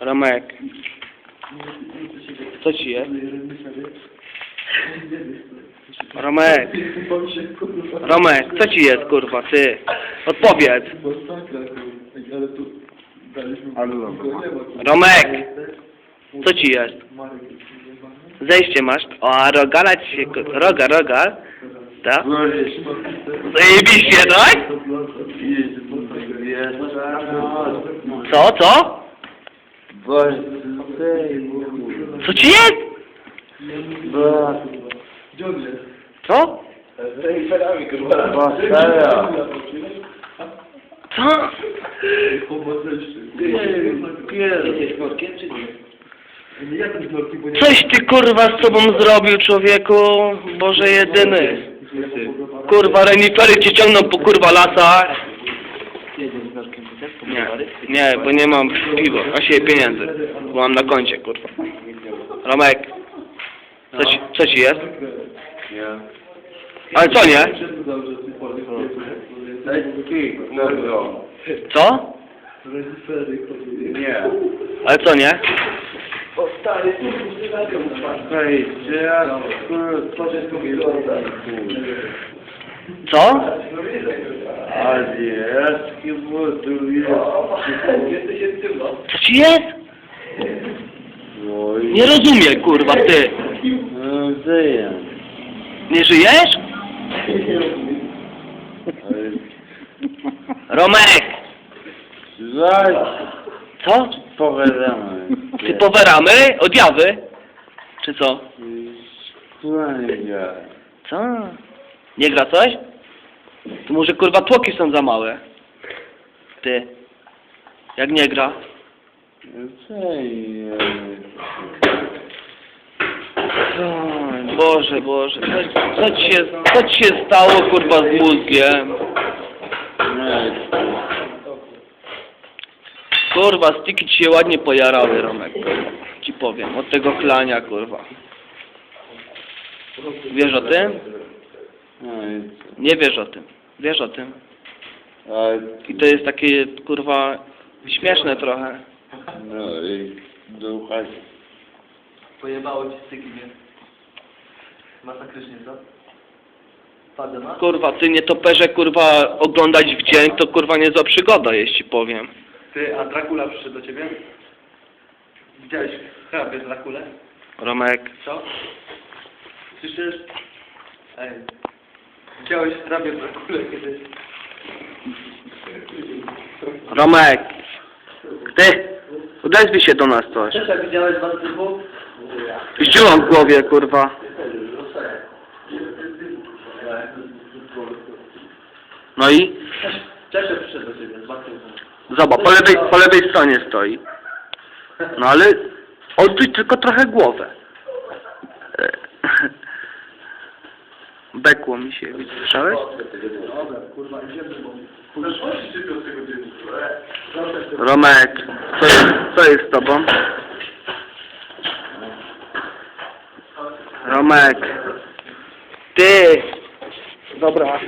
Romek. Co ci jest? Romek. Romek, co ci jest, kurwa, ty? Odpowiedz. Romek. Co ci jest? Zejście masz? O, a rogala ci się... ku- Roga, rogal. Tak? Zajebiście, tak? Co, co? Co ci jest? Co? Co? Nie? Coś ty kurwa z sobą zrobił, człowieku? Boże jedyny. Kurwa, renifery cię ciągną po kurwa lasach. Nie, nie, bo nie mam piwa, a się pieniędzy. Bo mam na koncie, kurwa. Romek, co ci, co ci jest? Ale co nie? Co? Nie. Ale co nie? Hej, czy ja... Co? Jaski buduje. Co ci jest? Nie rozumiem, kurwa, ty. No, żyję. Nie żyjesz? Romek! Zaś Co? pogadamy. Ty poweramy? Odjawy? Czy co? Kłania. Co? Nie gra coś? To może kurwa tłoki są za małe. Ty. Jak nie gra? Oj, Boże, Boże. Co, co, ci się, co ci się stało kurwa z mózgiem? Kurwa, stiki ci się ładnie pojarały, Romek. Ci powiem. Od tego klania, kurwa. Wiesz o tym? Nie wiesz o tym. Wiesz o tym. I to jest takie, kurwa, śmieszne trochę. No i ducha Pojebało ci styki, nie? Masakrycznie, co? Padę ma? Kurwa, ty nie toperze, kurwa, oglądać w dzień, to kurwa niezła przygoda, jeśli powiem. Ty, a Dracula przyszedł do ciebie? Widziałeś hrabie Drakulę? Romek. Co? Słyszysz? Ej. Widziałeś hrabie Drakulę kiedyś? Romek. Ty, odezwij się do nas coś. Też jak widziałeś was typu? Ździłam w głowie, kurwa. No i? Cześć, przyszedł do ciebie, z. Zobacz, po lewej, po lewej stronie stoi. No ale odwróć tylko trochę głowę. Bekło mi się, słyszałeś? Romek, co co jest z tobą? Romek. Ty! Dobra.